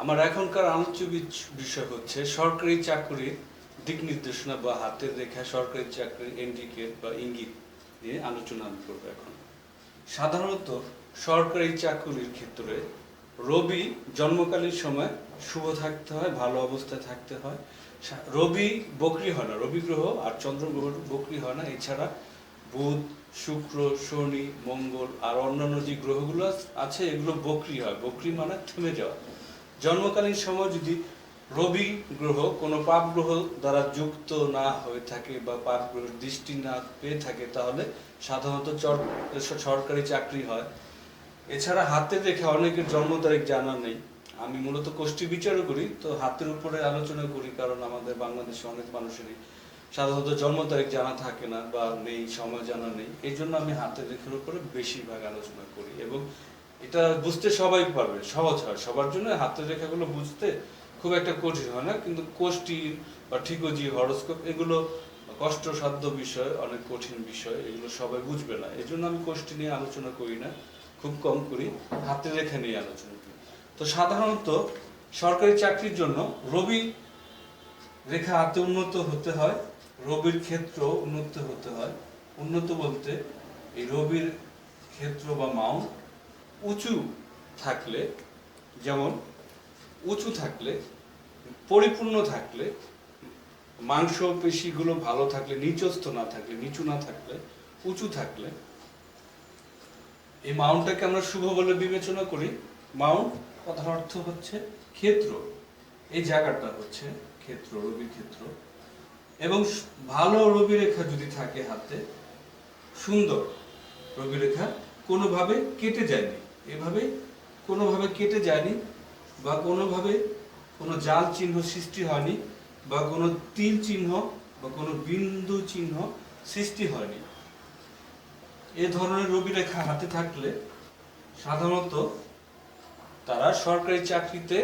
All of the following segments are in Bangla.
আমার এখনকার আলোচ্য বিষয় হচ্ছে সরকারি চাকরির দিক নির্দেশনা বা হাতের রেখা সরকারি চাকরির ইন্ডিকেট বা ইঙ্গিত নিয়ে আলোচনা আমি করব এখন। সাধারণত সরকারি চাকরির ক্ষেত্রে রবি জন্মকালীন সময় শুভ থাকতে হয়, ভালো অবস্থায় থাকতে হয়। রবি বকরি হয় না, রবি গ্রহ আর চন্দ্র গ্রহ বকরি হয় না। এছাড়া বুধ, শুক্র, শনি, মঙ্গল আর অন্যান্য যে গ্রহগুলো আছে, এগুলো বকরি হয়। বকরি মানে থেমে যাওয়া। জন্মকালীন সময় যদি রবি গ্রহ কোনো পাপ গ্রহ দ্বারা যুক্ত না হয়ে থাকে বা পাপ গ্রহের দৃষ্টি না পেয়ে থাকে, তাহলে সাধারণত সরকারি চাকরি হয়। এছাড়া হাতে দেখে অনেকের জন্ম তারিখ জানা নেই। আমি মূলত কোষ্ঠী বিচারও করি, তো হাতের উপরে আলোচনা করি, কারণ আমাদের বাংলাদেশে অনেক মানুষেরই সাধারণত জন্ম তারিখ জানা থাকে না বা নেই, সময় জানা নেই। এই জন্য আমি হাতের রেখার উপরে বেশিরভাগ আলোচনা করি এবং এটা বুঝতে সবাই পারবে, সহজ হয়। সবার জন্য হাতের রেখাগুলো বুঝতে খুব একটা কঠিন হয় না, কিন্তু কোষ্ঠী বা ঠিকজি হরস্কোপ এগুলো কষ্টসাধ্য বিষয়, অনেক কঠিন বিষয়, এগুলো সবাই বুঝবে না। এই জন্য আমি কোষ্ঠী নিয়ে আলোচনা করি না, খুব কম করি হাতের রেখা নিয়ে আলোচনা করি। তো সাধারণত সরকারি চাকরির জন্য রবি রেখা হাতে উন্নত হতে হয়, রবির ক্ষেত্র উন্নত হতে হয়। উন্নত বলতে এই রবির ক্ষেত্র বা মাউন্ট উঁচু থাকলে, যেমন উঁচু থাকলে, পরিপূর্ণ থাকলে, মাংস পেশিগুলো ভালো থাকলে, নিচস্থ না থাকলে, নিচু না থাকলে, উঁচু থাকলে, এই মাউন্টটাকে আমরা শুভ বলে বিবেচনা করি। মাউন্ট কথার অর্থ হচ্ছে ক্ষেত্র। এই জায়গাটা হচ্ছে ক্ষেত্র রবি ক্ষেত্র। এবং ভালো রবি রেখা যদি থাকে হাতে, সুন্দর রবি রেখা কোনোভাবে কেটে যায়নি। এভাবে কোনোভাবে কেটে যায়নি বা কোনোভাবে কোনো জাল চিহ্ন সৃষ্টি হয়নি বা কোনো তিল চিহ্ন বা কোনো বিন্দু চিহ্ন সৃষ্টি হয়নি। এ ধরনের রবি রেখা হাতে থাকলে সাধারণত তারা সরকারি চাকরিতে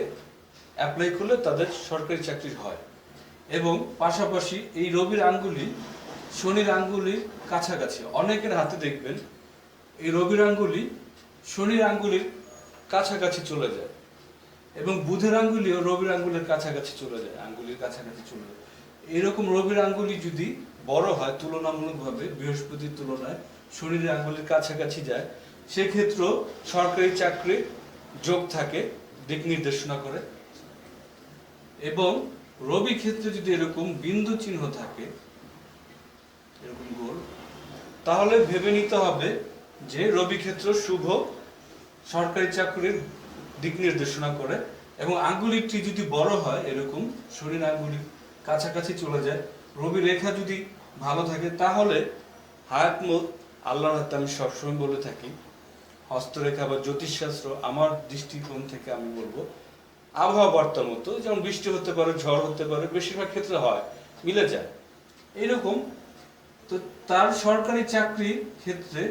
অ্যাপ্লাই করলে তাদের সরকারি চাকরি হয় এবং পাশাপাশি এই রবির আঙ্গুলি শনির আঙ্গুলির কাছাকাছি। অনেকের হাতে দেখবেন এই রবির আঙ্গুলি শনির আঙ্গুলির কাছাকাছি চলে যায় এবং বুধের আঙ্গুলিও রবির আঙ্গুলের কাছাকাছি চলে যায়, আঙ্গুলির কাছাকাছি চলে যায়। এরকম রবির আঙ্গুলি যদি বড় হয়, তুলনামূলকভাবে বৃহস্পতির তুলনায় শনির আঙ্গুলির কাছাকাছি যায়, সেক্ষেত্রেও সরকারি চাকরি যোগ থাকে, দিক নির্দেশনা করে। এবং রবি ক্ষেত্রে যদি এরকম বিন্দু চিহ্ন থাকে, এরকম গোল, তাহলে ভেবে নিতে হবে যে রবি ক্ষেত্র শুভ, সরকারি চাকরির দিক নির্দেশনা করে এবং আঙ্গুলিটি যদি বড় হয় এরকম, শরীর আঙ্গুলির কাছাকাছি চলে যায় রবি রেখা যদি ভালো থাকে, তাহলে হায়াত মত আল্লাহর হাতে আমি সবসময় বলে থাকি, হস্তরেখা বা জ্যোতিষশাস্ত্র আমার দৃষ্টিকোণ থেকে আমি বলব, আবহাওয়া বার্তার মতো, যেমন বৃষ্টি হতে পারে, ঝড় হতে পারে, বেশিরভাগ ক্ষেত্রে হয়, মিলে যায়, এরকম। তো তার সরকারি চাকরির ক্ষেত্রে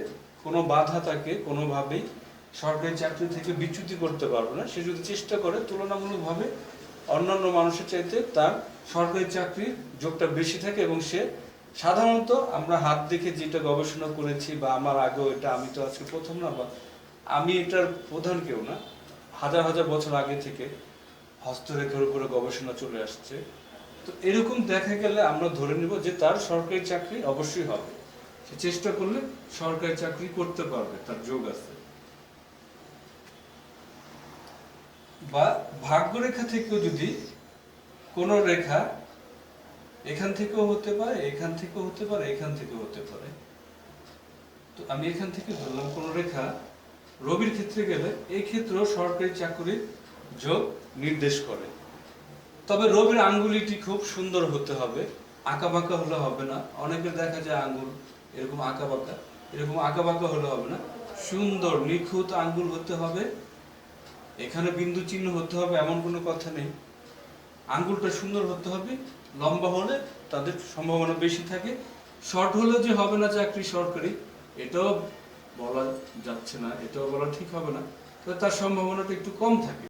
কোনো বাধা তাকে কোনোভাবেই সরকারি চাকরি থেকে বিচ্যুতি করতে পারবে না। সে যদি চেষ্টা করে, তুলনামূলকভাবে অন্যান্য মানুষের চাইতে তার সরকারি চাকরির যোগটা বেশি থাকে এবং সে সাধারণত আমরা হাত দেখে যেটা গবেষণা করেছি বা আমার আগেও এটা, আমি তো আজকে প্রথম না, বা আমি এটার প্রধান কেউ না। হাজার হাজার বছর আগে থেকে হস্তরেখার উপরে গবেষণা চলে আসছে। তো এরকম দেখা গেলে আমরা ধরে নিব যে তার সরকারি চাকরি অবশ্যই হবে। চেষ্টা করলে সরকারি চাকরি করতে পারবে, তার যোগ আছে। বা ভাগ্যরেখা থেকেও যদি কোনো রেখা এখান থেকেও হতে পারে, এখান থেকেও হতে পারে, এখান থেকেও হতে পারে, তো আমি এখান থেকে ধরলাম কোনো রেখা, রবির ক্ষেত্রে গেলে এই ক্ষেত্রেও সরকারি চাকরির যোগ নির্দেশ করে। তবে রবির আঙ্গুলিটি খুব সুন্দর হতে হবে আঁকা বাঁকা হলে হবে না, অনেকের দেখা যায় আঙ্গুল এরকম আঁকা বাঁকা, এরকম আঁকা বাঁকা হলে হবে না। সুন্দর, নিখুঁত আঙ্গুল হতে হবে। এখানে বিন্দু চিহ্ন হতে হবে, এমন কোনো কথা নেই। আঙ্গুলটা সুন্দর হতে হবে, লম্বা হলে তাদের সম্ভাবনা বেশি থাকে। শর্ট হলে যে হবে না চাকরি সরকারি, এটাও বলা যাচ্ছে না, এটাও বলা ঠিক হবে না। তার সম্ভাবনাটা একটু কম থাকে।